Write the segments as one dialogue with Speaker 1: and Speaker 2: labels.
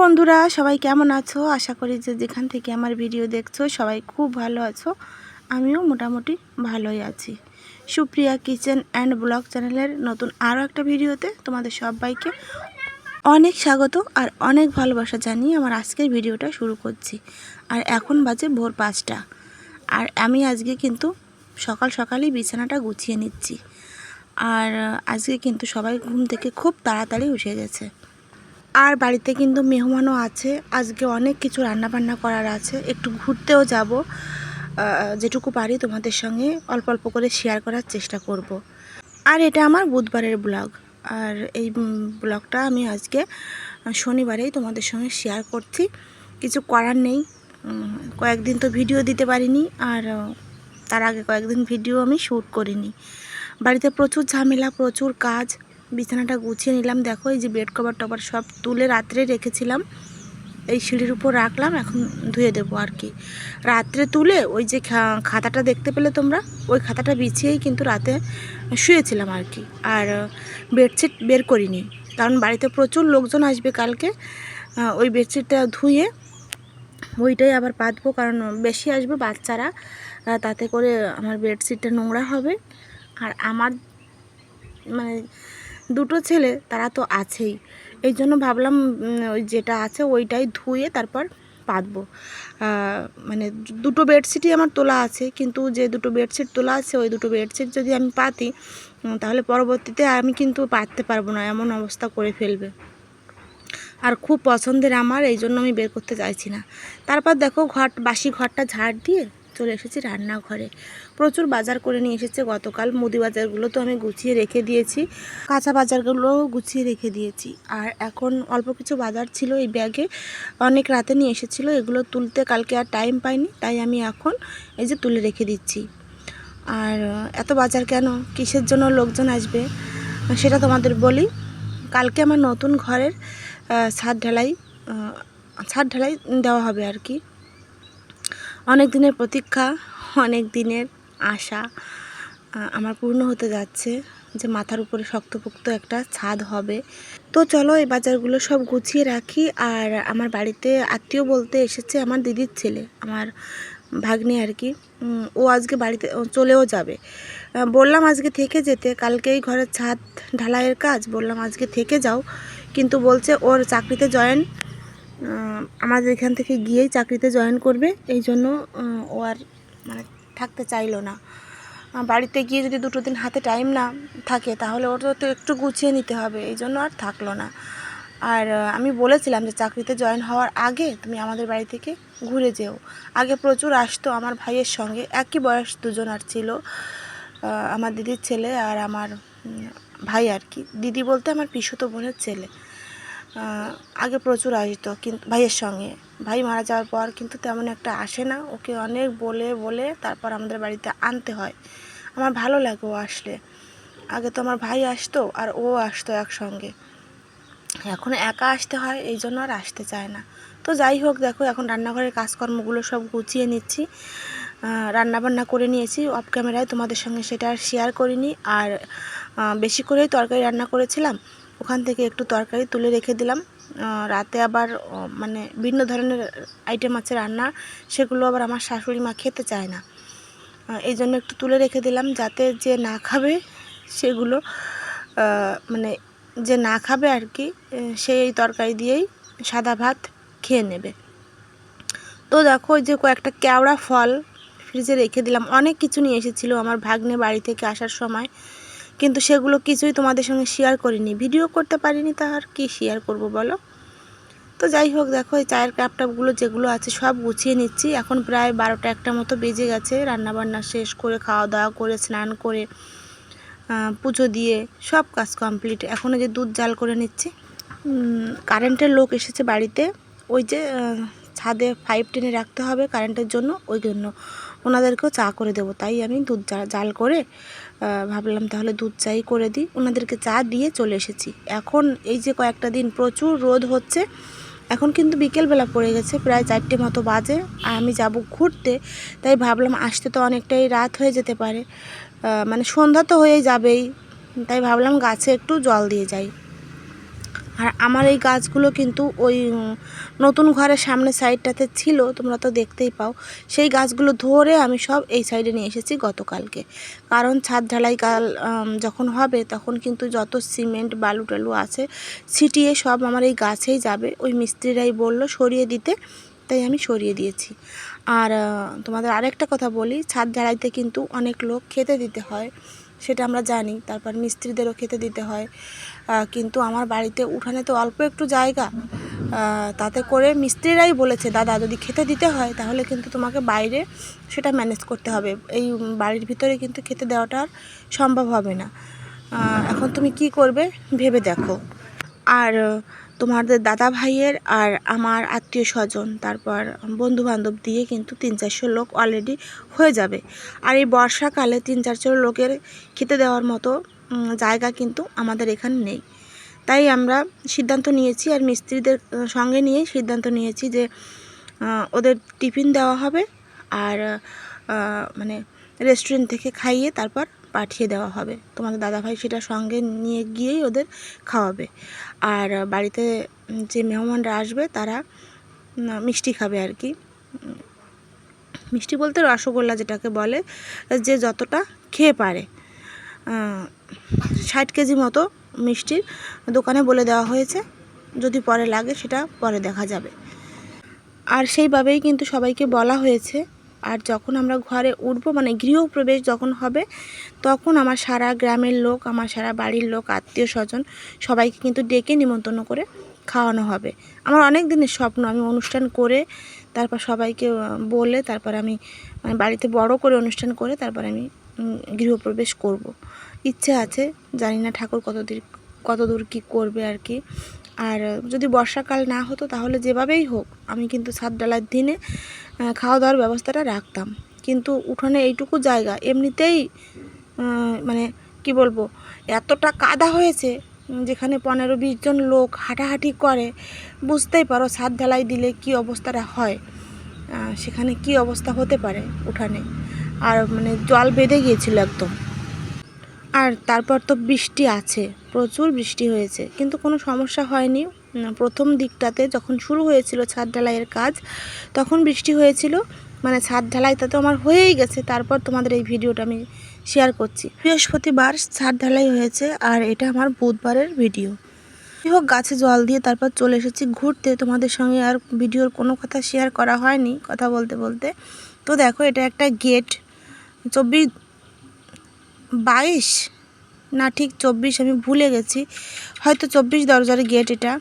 Speaker 1: বন্ধুরা, সবাই কেমন আছো? আশা করি যে যেখান থেকে আমার ভিডিও দেখছ, সবাই খুব ভালো আছো। আমিও মোটামুটি ভালোই আছি। সুপ্রিয়া কিচেন অ্যান্ড ব্লগ চ্যানেলের নতুন আরও একটা ভিডিওতে তোমাদের সবাইকে অনেক স্বাগত আর অনেক ভালোবাসা জানিয়ে আমার আজকের ভিডিওটা শুরু করছি। আর এখন বাজে ভোর পাঁচটা। আর আমি আজকে কিন্তু সকাল সকালই বিছানাটা গুছিয়ে নিচ্ছি। আর আজকে কিন্তু সবাই ঘুম থেকে খুব তাড়াতাড়ি উঠে গেছে। আর বাড়িতে কিন্তু মেহমানও আছে। আজকে অনেক কিছু রান্না বান্না করার আছে। একটু ঘুরতেও যাব। যেটুকু পারি তোমাদের সঙ্গে অল্প অল্প করে শেয়ার করার চেষ্টা করব। আর এটা আমার বুধবারের ব্লগ আর এই ব্লগটা আমি আজকে শনিবারেই তোমাদের সঙ্গে শেয়ার করছি। কিছু করার নেই। কয়েকদিন তো ভিডিও দিতে পারিনি। আর, তার আগে কয়েকদিন ভিডিও আমি শ্যুট করিনি। বাড়িতে প্রচুর ঝামেলা, প্রচুর কাজ। বিছানাটা গুছিয়ে নিলাম। দেখো, এই যে বেড কভার টভার সব তুলে রাত্রে রেখেছিলাম। এই সিঁড়ির উপর রাখলাম, এখন ধুয়ে দেবো আর কি। রাত্রে তুলে ওই যে খাতাটা দেখতে পেলে তোমরা? ওই খাতাটা বিছিয়েই কিন্তু রাতে শুয়েছিলাম আর কি। আর বেডশিট বের করিনি। কারণ বাড়িতে প্রচুর লোকজন আসবে কালকে। ওই বেডশিটটা ধুয়ে ওইটাই আবার পাতবো কারণ বেশি আসবে বাচ্চারা। তাতে করে আমার বেডশিটটা নোংরা হবে। আর আমার মানে দুটো ছেলে, তারা তো আছেই। এই জন্য ভাবলাম ওই যেটা আছে ওইটাই ধুয়ে তারপর পাতবো। মানে দুটো বেডশিটই আমার তোলা আছে, কিন্তু যে দুটো বেডশিট তোলা আছে, ওই দুটো বেডশিট যদি আমি পাতি তাহলে পরবর্তীতে আমি কিন্তু পাততে পারব না, এমন অবস্থা করে ফেলবে। আর খুব পছন্দের আমার, এই জন্য আমি বের করতে চাইছি না। তারপর দেখো ঘর বাসি ঘরটা ঝাড় দিয়ে চলে এসেছি রান্নাঘরে। প্রচুর বাজার করে নিয়ে এসেছে গতকাল। মুদি বাজারগুলো তো আমি গুছিয়ে রেখে দিয়েছি। কাঁচা বাজারগুলোও গুছিয়ে রেখে দিয়েছি। আর এখন অল্প কিছু বাজার ছিল এই ব্যাগে। অনেক রাতে নিয়ে এসেছিল। এগুলো তুলতে কালকে আর টাইম পাইনি। তাই আমি এখন এই যে তুলে রেখে দিচ্ছি। আর এত বাজার কেন? কিসের জন্য লোকজন আসবে? সেটা তোমাদের বলি। কালকে আমার নতুন ঘরের ছাদ ঢালাই ছাদ ঢালাই দেওয়া হবে আর কি। অনেক দিনের প্রতীক্ষা, অনেক দিনের আশা আমার পূর্ণ হতে যাচ্ছে যে মাথার উপরে শক্তপোক্ত একটা ছাদ হবে। তো চলো এই বাজারগুলো সব গুছিয়ে রাখি আর আমার বাড়িতে আত্মীয় বলতে এসেছে আমার দিদির ছেলে, আমার ভাগ্নে আর কি। ও আজকে বাড়িতে চলেও যাবে। বললাম আজকে থেকে যেতে কালকেই ঘরের ছাদ ঢালাইয়ের কাজ, বললাম আজকে থেকে যাও। কিন্তু বলছে ওর চাকরিতে জয়েন আমাদের এখান থেকে গিয়েই চাকরিতে জয়েন করবে। এই জন্য ও আর মানে থাকতে চাইলো না। বাড়িতে গিয়ে যদি দুটো দিন হাতে টাইম না থাকে, তাহলে ওর তো একটু গুছিয়ে নিতে হবে, এই জন্য আর থাকল না। আর আমি বলেছিলাম যে চাকরিতে জয়েন হওয়ার আগে তুমি আমাদের বাড়ি থেকে ঘুরে যেও। আগে প্রচুর আসতো আমার ভাইয়ের সঙ্গে, একই বয়স দুজন আর ছিল আমার দিদির ছেলে আর আমার ভাই আর কি। দিদি বলতে আমার পিসুতো বোনের ছেলে। আগে প্রচুর আসতো কিন্তু ভাইয়ের সঙ্গে। ভাই মারা যাওয়ার পর কিন্তু তেমন একটা আসে না। ওকে অনেক বলে বলে তারপর আমাদের বাড়িতে আনতে হয়। আমার ভালো লাগে ও আসলে। আগে তো আমার ভাই আসতো আর ও আসতো একসঙ্গে। এখন একা আসতে হয়, এই জন্য আর আসতে চায় না। তো যাই হোক, দেখো এখন রান্নাঘরের কাজকর্মগুলো সব গুছিয়ে নিচ্ছি। রান্নাবান্না করে নিয়েছি। অফ ক্যামেরায় তোমাদের সঙ্গে সেটা আর শেয়ার করিনি। আর বেশি করেই তরকারি রান্না করেছিলাম। ওখান থেকে একটু তরকারি তুলে রেখে দিলাম। রাতে আবার মানে ভিন্ন ধরনের আইটেম আছে রান্না সেগুলো আবার আমার শাশুড়ি মা খেতে চায় না। এই জন্য একটু তুলে রেখে দিলাম যাতে যে না খাবে সেগুলো মানে যে না খাবে আর কি আহ, সে এই তরকারি দিয়েই সাদা ভাত খেয়ে নেবে। তো দেখো যে কয়েকটা কেওড়া ফল ফ্রিজে রেখে দিলাম। অনেক কিছু নিয়ে এসেছিল আমার ভাগ্নে বাড়ি থেকে আসার সময়। কিন্তু সেগুলো কিছুই তোমাদের সঙ্গে শেয়ার করিনি। ভিডিও করতে পারিনি তা আর কি শেয়ার করব বলো? তো যাই হোক, দেখো এই চায়ের কাপ টাপগুলো যেগুলো আছে সব গুছিয়ে নিচ্ছি। এখন প্রায় বারোটা একটা মতো বেজে গেছে। রান্নাবান্না শেষ করে খাওয়া দাওয়া করে, স্নান করে পুজো দিয়ে সব কাজ কমপ্লিট এখনও যে দুধ জাল করে নিচ্ছি। কারেন্টের লোক এসেছে বাড়িতে। ওই যে ছাদে ফাইভ টেনে রাখতে হবে কারেন্টের জন্য। ওই জন্য। ওনাদেরকেও চা করে দেবো। তাই আমি দুধ জাল করে ভাবলাম তাহলে দুধ চাই করে দিই। ওনাদেরকে চা দিয়ে চলে এসেছি। এখন এই যে কয়েকটা দিন প্রচুর রোদ হচ্ছে, এখন কিন্তু বিকেলবেলা পড়ে গেছে, প্রায় চারটে মতো বাজে। আর আমি যাব ঘুরতে, তাই ভাবলাম আসতে তো অনেকটাই রাত হয়ে যেতে পারে। মানে সন্ধ্যা তো হয়ে যাবেই, তাই ভাবলাম গাছে একটু জল দিয়ে যাই। আর আমার এই গাছগুলো কিন্তু ওই নতুন ঘরের সামনে সাইডটাতে ছিল, তোমরা তো দেখতেই পাও। সেই গাছগুলো ধরে আমি সব এই সাইডে নিয়ে এসেছি গতকালকে। কারণ ছাদ ঢালাই কাল যখন হবে তখন কিন্তু যত সিমেন্ট, বালু টালু আছে, ছিটিয়ে সব আমার এই গাছেই যাবে। ওই মিস্ত্রিরাই বলল সরিয়ে দিতে, তাই আমি সরিয়ে দিয়েছি। আর তোমাদের আরেকটা কথা বলি, ছাদ ঢালাইতে কিন্তু অনেক লোক খেতে দিতে হয়। সেটা আমরা জানি। তারপর মিস্ত্রিদেরও খেতে দিতে হয়। কিন্তু আমার বাড়িতে উঠানে তো অল্প একটু জায়গা। তাতে করে মিস্ত্রিরাই বলেছে, দাদা, যদি খেতে দিতে হয়, তাহলে কিন্তু তোমাকে বাইরে সেটা ম্যানেজ করতে হবে। এই বাড়ির ভিতরে কিন্তু খেতে দেওয়াটা আর সম্ভব হবে না। এখন তুমি কি করবে ভেবে দেখো। আর তোমাদের দাদা ভাইয়ের আর আমার আত্মীয় স্বজন, তারপর বন্ধু বান্ধব দিয়ে কিন্তু তিন চারশো লোক অলরেডি হয়ে যাবে। আর এই বর্ষাকালে তিন চারশো লোকের খেতে দেওয়ার মতো জায়গা কিন্তু আমাদের এখানে নেই। তাই আমরা সিদ্ধান্ত নিয়েছি আর মিস্ত্রিদের সঙ্গে নিয়ে সিদ্ধান্ত নিয়েছি যে ওদের টিফিন দেওয়া হবে। আর মানে রেস্টুরেন্ট থেকে খাইয়ে তারপর পাঠিয়ে দেওয়া হবে। তোমাদের দাদাভাই সেটা সঙ্গে নিয়ে গিয়েই ওদের খাওয়াবে। আর বাড়িতে যে মেহমানরা আসবে, তারা মিষ্টি খাবে আর কি। মিষ্টি বলতে রসগোল্লা যেটাকে বলে, যে যতটা খেয়ে পারে। ষাট কেজি মতো মিষ্টির দোকানে বলে দেওয়া হয়েছে। যদি পরে লাগে সেটা পরে দেখা যাবে। আর সেইভাবেই কিন্তু সবাইকে বলা হয়েছে আর যখন আমরা ঘরে উঠবো মানে গৃহপ্রবেশ যখন হবে, তখন আমার সারা গ্রামের লোক, আমার সারা বাড়ির লোক, আত্মীয় স্বজন সবাইকে কিন্তু ডেকে নিমন্ত্রণ করে খাওয়ানো হবে আমার অনেক দিনের স্বপ্ন, আমি অনুষ্ঠান করে তারপর সবাইকে বলে তারপর আমি মানে বাড়িতে বড় করে অনুষ্ঠান করে তারপর আমি গৃহপ্রবেশ করব। ইচ্ছে আছে, জানি না ঠাকুর কতদূর কতদূর কী করবে আর কি আর যদি বর্ষাকাল না হতো তাহলে যেভাবেই হোক, আমি কিন্তু ছাদ ডালার দিনে খাওয়া দাওয়ার ব্যবস্থাটা রাখতাম। কিন্তু উঠোনে এইটুকু জায়গা, এমনিতেই মানে কি বলব, এতটা কাদা হয়েছে যেখানে পনেরো বিশ জন লোক হাঁটাহাঁটি করে, বুঝতেই পারো ছাদ ঢালাই দিলে কি অবস্থাটা হয় সেখানে কি অবস্থা হতে পারে উঠানে। আর মানে জল বেঁধে গিয়েছিল একদম। আর তারপর তো বৃষ্টি আছে, প্রচুর বৃষ্টি হয়েছে, কিন্তু কোনো সমস্যা হয়নি। প্রথম দিকটাতে যখন শুরু হয়েছিল ছাদ ঢালাইয়ের কাজ, তখন বৃষ্টি হয়েছিল। মানে ছাদ ঢালাইটা তো আমার হয়েই গেছে। তারপর তোমাদের এই ভিডিওটা আমি শেয়ার করছি। বৃহস্পতিবার ছাদ ঢালাই হয়েছে আর এটা আমার বুধবারের ভিডিও। হোক, গাছে জল দিয়ে তারপর চলে এসেছি ঘুরতে। তোমাদের সঙ্গে আর ভিডিওর কোনো কথা শেয়ার করা হয়নি কথা বলতে বলতে। তো দেখো, এটা একটা গেট চব্বিশ বাইশ? না, ঠিক চব্বিশ, আমি ভুলে গেছি। হয়তো চব্বিশ দরজার গেট এটা।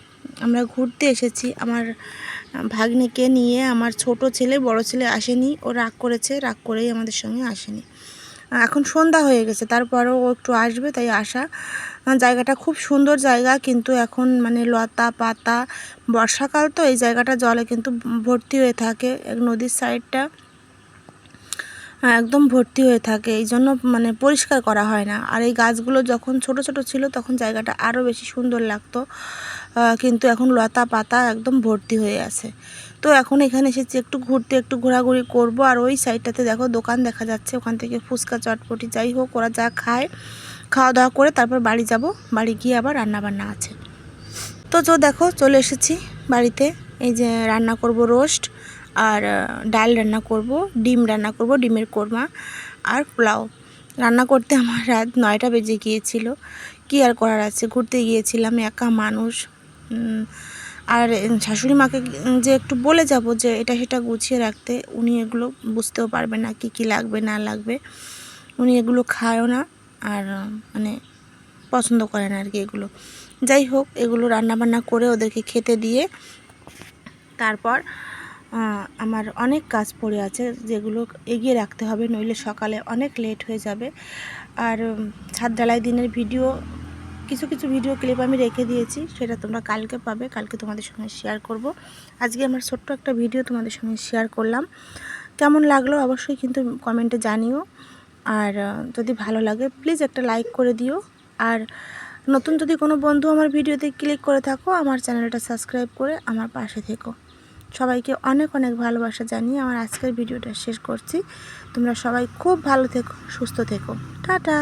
Speaker 1: আমরা ঘুরতে এসেছি। আমার ভাগ্নিকে নিয়ে আমার ছোট ছেলে, বড় ছেলে আসেনি। ও রাগ করেছে, রাগ করেই আমাদের সঙ্গে আসেনি। এখন সন্ধ্যা হয়ে গেছে, তারপরেও ও একটু আসবে, তাই আসা জায়গাটা খুব সুন্দর জায়গা, কিন্তু এখন মানে লতা পাতা, বর্ষাকাল তো এই জায়গাটা জলে কিন্তু ভর্তি হয়ে থাকে নদীর সাইডটা একদম ভর্তি হয়ে থাকে। এই জন্য মানে পরিষ্কার করা হয় না। আর এই গাছগুলো যখন ছোট ছোট ছিল, তখন জায়গাটা আরও বেশি সুন্দর লাগতো। কিন্তু এখন লতা পাতা একদম ভর্তি হয়ে আছে। তো এখন এখানে এসেছি, একটু ঘুরতে, একটু ঘোরাঘুরি করব। আর ওই সাইডটাতে দেখো, দোকান দেখা যাচ্ছে। ওখান থেকে ফুচকা, চটপটি, যাই হোক, ওরা যা খায় খাওয়া দাওয়া করে তারপর বাড়ি যাব। বাড়ি গিয়ে আবার রান্না বান্না আছে। তো চো দেখো, চলে এসেছি বাড়িতে। এই যে রান্না করব রোস্ট আর ডাল রান্না করব, ডিম রান্না করব, ডিমের কোরমা আর পোলাও। রান্না করতে আমার রাত নয়টা বেজে গিয়েছিল। কি আর করার আছে? ঘুরতে গিয়েছিলাম, একা মানুষ। আর শাশুড়ি মাকে যে একটু বলে যাব যে এটা সেটা গুছিয়ে রাখতে, উনি এগুলো বুঝতেও পারবে না কি কি লাগবে, না লাগবে। উনি এগুলো খায়ও না আর মানে পছন্দ করে না আর কি এগুলো। যাই হোক, এগুলো রান্নাবান্না করে ওদেরকে খেতে দিয়ে তারপর আমার অনেক কাজ পড়ে আছে যেগুলো এগিয়ে রাখতে হবে, নইলে সকালে অনেক লেট হয়ে যাবে। আর ছাদ ঢালাই দিনের ভিডিও কিছু কিছু ভিডিও ক্লিপ আমি রেখে দিয়েছি, সেটা তোমরা কালকে পাবে, কালকে তোমাদের সঙ্গে শেয়ার করব। আজকে আমার ছোট্ট একটা ভিডিও তোমাদের সঙ্গে শেয়ার করলাম। কেমন লাগল অবশ্যই কিন্তু কমেন্টে জানিও। আর যদি ভালো লাগে প্লিজ একটা লাইক করে দিও। আর, নতুন যদি কোনো বন্ধু আমার ভিডিওতে ক্লিক করে থাকো, আমার চ্যানেলটা সাবস্ক্রাইব করে আমার পাশে থেকো। সবাইকে অনেক অনেক ভালোবাসা জানিয়ে আমার আজকের ভিডিওটা শেষ করছি। তোমরা সবাই খুব ভালো থেকো, সুস্থ থেকো। টাটা!